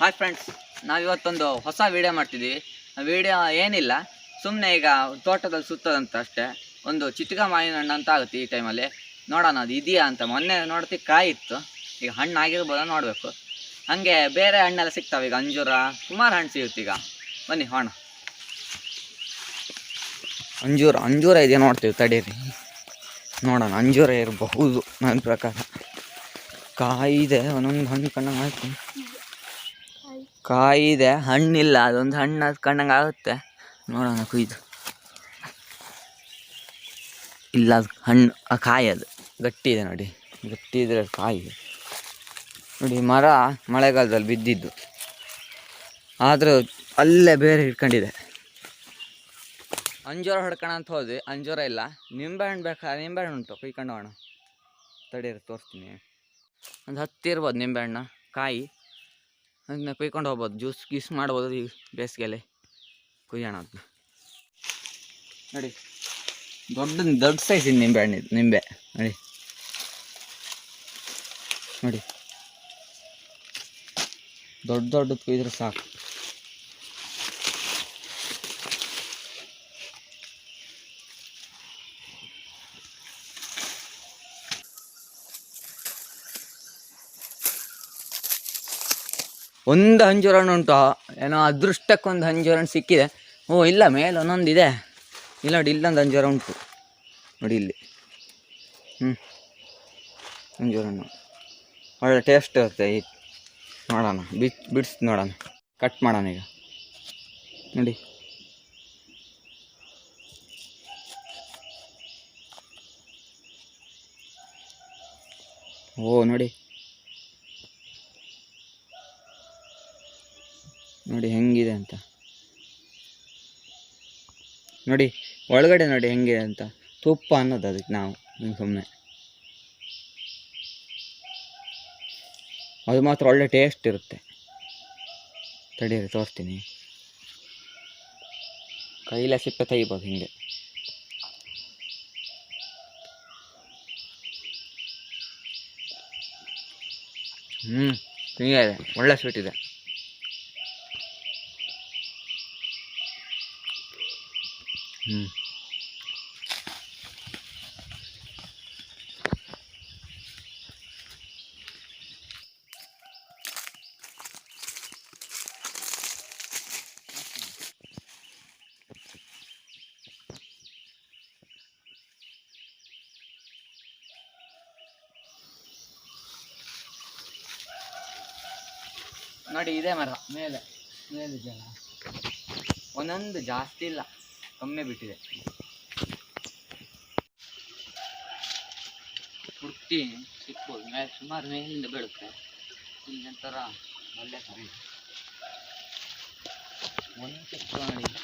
Hi friends ನಾವು ಇವತ್ತೊಂದು ಹೊಸ ವಿಡಿಯೋ ಮಾಡ್ತಿದ್ದೀವಿ. ವಿಡಿಯೋ ಏನಿಲ್ಲ ಸುಮ್ಮನೆ ಈಗ ತೋಟದಲ್ಲಿ ಸುತ್ತದಂತ ಅಷ್ಟೇ. ಒಂದು ಚಿಟ್ಕ ಮಾವಿನ ಹಣ್ಣು ಅಂತ ಆಗುತ್ತೆ ಈ ಟೈಮಲ್ಲಿ ನೋಡೋಣ, ಅದು ಇದೆಯಾ ಅಂತ. ಮೊನ್ನೆ ನೋಡ್ತಿ ಕಾಯಿ ಇತ್ತು. ಈಗ ಹಣ್ಣು ಆಗಿರ್ಬೋದ ನೋಡಬೇಕು. ಹಾಗೆ ಬೇರೆ ಹಣ್ಣೆಲ್ಲ ಸಿಗ್ತಾವೆ. ಈಗ ಅಂಜೂರ, ಸುಮಾರು ಹಣ್ಣು ಸಿಗುತ್ತೆ ಈಗ. ಬನ್ನಿ ಹೋಣ ಅಂಜೂರ ಅಂಜೂರ ಇದೆಯಾ ನೋಡ್ತೀವಿ, ತಡೀರಿ. ನೋಡೋಣ, ಅಂಜೂರ ಇರಬಹುದು. ನನ್ನ ಪ್ರಕಾರ. ಕಾಯಿ ಇದೆ, ಒಂದೊಂದು ಹಣ್ಣು ಕಣ್ಣು ಆಯ್ತು ಕಾಯಿ ಇದೆ ಹಣ್ಣಿಲ್ಲ, ಅದೊಂದು ಹಣ್ಣು ಅದು ಕಂಡಂಗೆ ಆಗುತ್ತೆ. ನೋಡೋಣ ಕುಯ್ದು. ಇಲ್ಲ, ಅದು ಹಣ್ಣು, ಆ ಕಾಯಿ ಅದು. ಗಟ್ಟಿ ಇದೆ ನೋಡಿ. ಗಟ್ಟಿ ಇದ್ರೆ ಅದು ಕಾಯಿ ನೋಡಿ, ಮರ ಮಳೆಗಾಲದಲ್ಲಿ ಬಿದ್ದಿದ್ದು. ಆದರೂ ಅಲ್ಲೇ ಬೇರೆ ಹಿಡ್ಕೊಂಡಿದೆ ಅಂಜೂರ ಹೊಡ್ಕೋಣ ಅಂತ ಹೋದ್ವಿ. ಅಂಜೂರ ಇಲ್ಲ. ನಿಂಬೆಹಣ್ಣು ಬೇಕಾ? ನಿಂಬೆಹಣ್ಣು ಉಂಟು. ಕುಯ್ಕೊಂಡು ಹೋಗೋಣ. ತಡೀರಿ, ತೋರಿಸ್ತೀನಿ. ಒಂದು ಹತ್ತಿರ್ಬೋದು ನಿಂಬೆ ಹಣ್ಣು ಕಾಯಿ. ಅದನ್ನ ಕುಯ್ಕೊಂಡು ಹೋಗ್ಬೋದು. ಜ್ಯೂಸ್ ಗೀಸ್ ಮಾಡ್ಬೋದು ಈ ಬೇಸಿಗೆಯಲ್ಲಿ. ಕುಯ್ಯೋಣ ಅದನ್ನ. ನೋಡಿ. ದೊಡ್ಡ ದೊಡ್ಡ ಸೈಜಿನ ನಿಂಬೆ ಹಣ್ಣು ನಿಂಬೆ. ನೋಡಿ. ನೋಡಿ. ದೊಡ್ಡ ದೊಡ್ಡದು ಕುಯ್ದ್ರೆ ಸಾಕು. ಒಂದು ಹಂಜೂರ ಹಣ್ಣು ಉಂಟು. ಏನೋ ಅದೃಷ್ಟಕ್ಕೊಂದು ಹಂಜೂರ ಹಣ್ಣು ಸಿಕ್ಕಿದೆ. ಓ, ಇಲ್ಲ, ಮೇಲೆ ಒಂದೊಂದು ಇದೆ ಇಲ್ಲ, ನೋಡಿ, ಇಲ್ಲೊಂದು ಅಂಜೂರ ಉಂಟು. ನೋಡಿ, ಇಲ್ಲಿ. ಹ್ಞೂ ಅಂಜೂರ ಹಣ್ಣು ಒಳ್ಳೆ ಟೇಸ್ಟ್ ಇರುತ್ತೆ ಈ. ನೋಡೋಣ. ಬಿಚ್ ಬಿಡಿಸ್ತು ನೋಡೋಣ. ಕಟ್ ಮಾಡೋಣ ಈಗ. ನೋಡಿ. ಓ, ನೋಡಿ. ನೋಡಿ ಹೆಂಗಿದೆ ಅಂತ. ನೋಡಿ, ಒಳಗಡೆ ನೋಡಿ ಹೆಂಗಿದೆ ಅಂತ. ತುಪ್ಪ ಅನ್ನೋದು ಅದಕ್ಕೆ ನಾವು ಸುಮ್ಮನೆ ಅದು ಮಾತ್ರ ಒಳ್ಳೆ ಟೇಸ್ಟ್ ಇರುತ್ತೆ. ತಡೀರಿ, ತೋರಿಸ್ತೀನಿ. ಕೈಲ ಸಿಪ್ಪೆ ತೆಗಿಬೋದು ಹಿಂಗೆ. ಹ್ಞೂ ಹಿಂಗೆ ಇದೆ. ಒಳ್ಳೆ ಸ್ವೀಟ್ ಇದೆ. ಹ್ಞೂ ನೋಡಿ ಇದೆ ಮರ. ಮೇಲೆ. ಮೇಲಿದೆಯಲ್ಲ. ಒಂದೊಂದು ಜಾಸ್ತಿ ಇಲ್ಲ. ಕಮ್ಮಿ ಬಿಟ್ಟಿದೆ. ಹುಡುಕ್ತಿ ಸಿಕ್ಬೋದು. ಮೇಲೆ ಸುಮಾರು ಮೇಲಿಂದ ಬೀಳುತ್ತೆ. ಇಲ್ಲಿ ನಂತರ ಒಳ್ಳೆ ಕರೆ ಒಂದು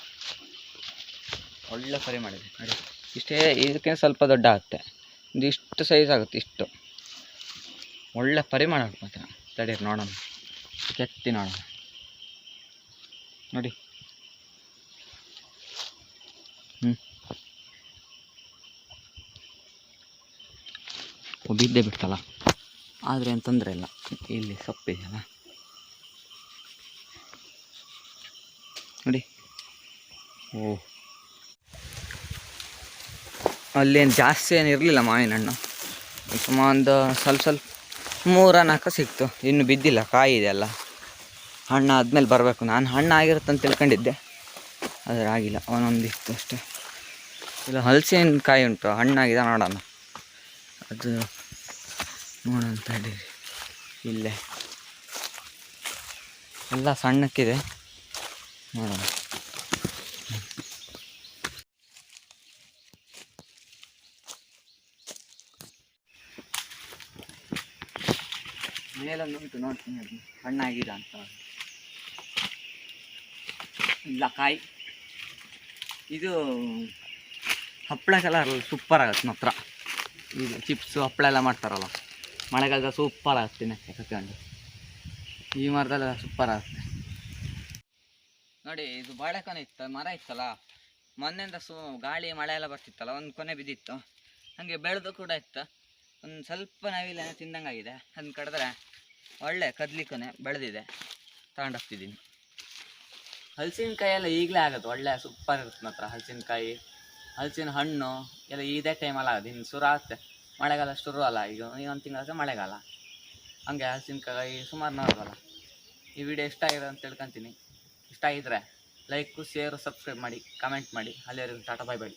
ಒಳ್ಳೆ ಕರೆ ಮಾಡಿದೆ. ನೋಡಿ. ಇಷ್ಟೇ ಇದಕ್ಕೆ ಸ್ವಲ್ಪ ದೊಡ್ಡ ಆಗುತ್ತೆ. ಇದು ಇಷ್ಟು ಸೈಜ್ ಆಗುತ್ತೆ, ಇಷ್ಟು. ಒಳ್ಳೆ ಪರಿಮಾಣ ಮಾತ್ರ. ತಡೀರಿ, ನೋಡೋಣ. ಕೆತ್ತಿ ನೋಡೋಣ. ನೋಡಿ. ಹ್ಞೂ ಬಿದ್ದೇ ಬಿಡ್ತಲ್ಲ. ಆದರೆ ಏನು ತೊಂದರೆ ಇಲ್ಲ. ಇಲ್ಲಿ ಸೊಪ್ಪಿದೆಯಲ್ಲ. ನೋಡಿ. ಓ. ಅಲ್ಲೇನು ಜಾಸ್ತಿ ಏನು ಇರಲಿಲ್ಲ ಮಾವಿನ ಹಣ್ಣು ಸುಮಾರು ಸ್ವಲ್ಪ ಸ್ವಲ್ಪ ಮೂರ ನಾಲ್ಕು ಸಿಕ್ತು. ಇನ್ನು ಬಿದ್ದಿಲ್ಲ ಕಾಯಿ ಇದೆಲ್ಲ ಹಣ್ಣು ಆದಮೇಲೆ ಬರಬೇಕು. ನಾನು ಹಣ್ಣು ಆಗಿರುತ್ತೆ ಅಂತ ತಿಳ್ಕೊಂಡಿದ್ದೆ. ಆದರೆ ಆಗಿಲ್ಲ. ಒಂದೊಂದಿತ್ತು ಅಷ್ಟೇ. ಇಲ್ಲ ಹಲಸಿನ ಕಾಯಿ ಉಂಟು. ಹಣ್ಣಾಗಿದೆ, ನೋಡೋಣ. ಅದು ನೋಡೋಣ ತಡೀರಿ ಇಲ್ಲೇ. ಎಲ್ಲ ಸಣ್ಣಕ್ಕಿದೆ. ನೋಡೋಣ. ಮೇಲೊಂದು ಉಂಟು, ನೋಡ್ತೀನಿ ಅದು. ಹಣ್ಣಾಗಿದ ಅಂತ. ಇಲ್ಲ, ಕಾಯಿ. ಇದು ಹಪ್ಪಳಕ್ಕೆಲ್ಲ ಸೂಪರ್ ಆಗುತ್ತೆ ಮಾತ್ರ. ಈಗ ಚಿಪ್ಸು ಹಪ್ಪಳ ಎಲ್ಲ ಮಾಡ್ತಾರಲ್ಲ, ಮಳೆಗಾಲದ ಸೂಪರ್ ಆಗುತ್ತೆ ತಿನ್ನಕ್ಕೆ ಈ ಮರದಲ್ಲ ಸೂಪರ್ ಆಗುತ್ತೆ ನೋಡಿ, ಇದು ಬಾಳೆಕೊನೆ ಇತ್ತು, ಮರ ಇತ್ತಲ್ಲ? ಮೊನ್ನೆಯಿಂದ ಸು, ಗಾಳಿ, ಮಳೆ ಎಲ್ಲ ಬರ್ತಿತ್ತಲ್ಲ, ಒಂದು ಕೊನೆ ಬಿದ್ದಿತ್ತು. ಹಾಗೆ ಬೆಳೆದು ಕೂಡ ಇತ್ತು. ಒಂದು ಸ್ವಲ್ಪ ನವಿಲೇನೆ ತಿಂದಂಗಾಗಿದೆ. ಅದನ್ನ ಕಡಿದ್ರೆ ಒಳ್ಳೆ ಕದ್ಲಿ ಕೊನೆ ಬೆಳೆದಿದೆ. ತಗೊಂಡೋಗ್ತಿದ್ದೀನಿ. ಹಲಸಿನಕಾಯಿ ಎಲ್ಲ ಈಗಲೇ ಆಗುತ್ತೆ, ಒಳ್ಳೆ ಸೂಪರ್ ಇರುತ್ತೆ ಮಾತ್ರ ಹಲಸಿನಕಾಯಿ. ಹಲಸಿನ ಹಣ್ಣು, ಎಲ್ಲ ಇದೇ ಟೈಮಲ್ಲ ಆಗುತ್ತೆ ಇನ್ನು ಶುರು ಆಗುತ್ತೆ ಮಳೆಗಾಲ ಶುರು ಅಲ್ಲ, ಈಗ ಇನ್ನೊಂದು ತಿಂಗಳಾದ್ರೆ ಮಳೆಗಾಲ. ಹಂಗೆ ಹಲಸಿನಕಾಯಿ ಸುಮಾರು ನೋಡ್ಬಲ್ಲ ಈ ವಿಡಿಯೋ ಇಷ್ಟ ಆಗಿದೆ ಅಂತ ತಿಳ್ಕೊತೀನಿ. ಇಷ್ಟ ಆಗಿದ್ರೆ ಲೈಕು ಶೇರು ಸಬ್ಸ್ಕ್ರೈಬ್ ಮಾಡಿ ಕಮೆಂಟ್ ಮಾಡಿ. ಅಲ್ಲಿವರೆಗೂ ಟಾಟಾ ಬಾಯ್ ಬಾಯ್